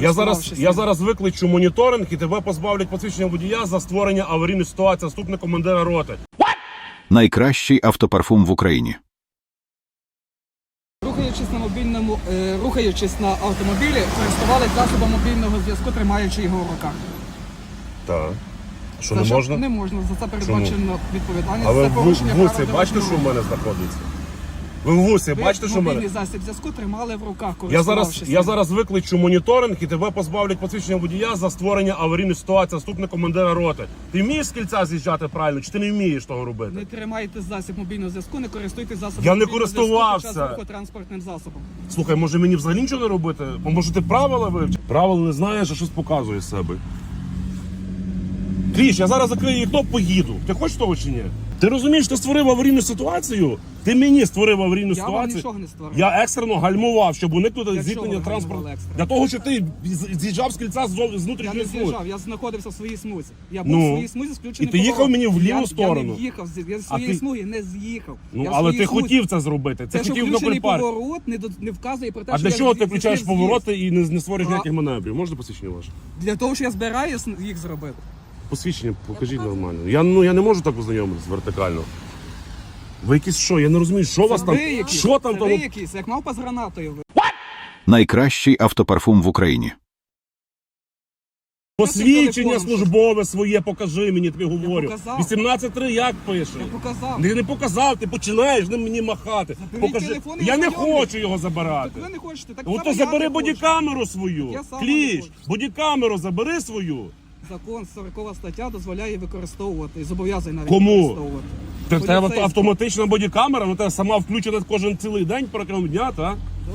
Я зараз, я зараз викличу моніторинг і тебе позбавлять посвідчення водія за створення аварійної ситуації заступник командира роти. Найкращий автопарфум в Україні. Рухаючись на мобільному, е, рухаючись на автомобілі, користувались засобом мобільного зв'язку, тримаючи його в руках. Так. Що За не можна? Не можна. За це передбачено відповідальність. А ви це в порушення в правил бачите, що в мене знаходиться? Ви в вусі Ви бачите, що в мобільний засіб зв'язку тримали в руках, Я зараз, користувавшись я ним. зараз викличу моніторинг і тебе позбавлять посвідчення водія за створення аварійної ситуації заступник командира роти. Ти вмієш з кільця з'їжджати правильно, чи ти не вмієш того робити? Не тримайте засіб мобільного зв'язку, не користуйтесь засобом Я не мобільного зв'язку користувався. під час руху транспортним засобом. Слухай, може мені взагалі нічого не робити? А може ти правила вивчив? Правил не знаєш, а щось показує з себе. Кліш, я зараз закрию вікно, поїду. Ти хочеш того чи ні? Ти розумієш, ти створив аварійну ситуацію? Ти мені створив аварійну Я вам ситуацію. нічого не створив. Я екстрено гальмував, щоб уникнути Для зіткнення чого ви транспорту. гальмували екстрено? Для того, щоб ти з- з'їжджав з кільця з, зов- з Я внутрішньої не смуги. з'їжджав, я знаходився в своїй смузі. Я був Ну. в своїй смузі з включеним І ти їхав мені в ліву я, сторону. Я не їхав, з- я з своєї ти- смуги не з'їхав. Ну, Я в але своїй ти смузі- хотів це зробити. Ти Те, що хотів на включений поворот не, до- не вказує про те, А що для я чого ти включаєш повороти і не, не створюєш А- ніяких маневрів? Можна посвідчення ваше? Для того, що я збираюсь їх зробити. Посвідчення покажіть нормально. Я ну я не можу так ознайомитись вертикально. Ви якісь що? Я не розумію, що у вас там? ви якісь, Що там це тому? ви якісь, як мавпа з гранатою. Ви. Найкращий автопарфум в Україні. Посвідчення телефоном службове своє покажи мені, тобі говорю. показав. 18.3 як пише? Я показав. Ти не показав, ти починаєш ним мені махати. Заберіть Покажи. телефон і Я не ознайомлюсь. хочу його забирати. Так ви не хочете, так От само то я забери не хочу. бодікамеру свою. Я сам не Кліш, хочу. бодікамеру забери свою. Закон 40 стаття дозволяє використовувати і зобов'язує навіть Кому? використовувати. Ти в тебе автоматична бодікамера, ну тебе сама включена кожен цілий день протягом дня, так?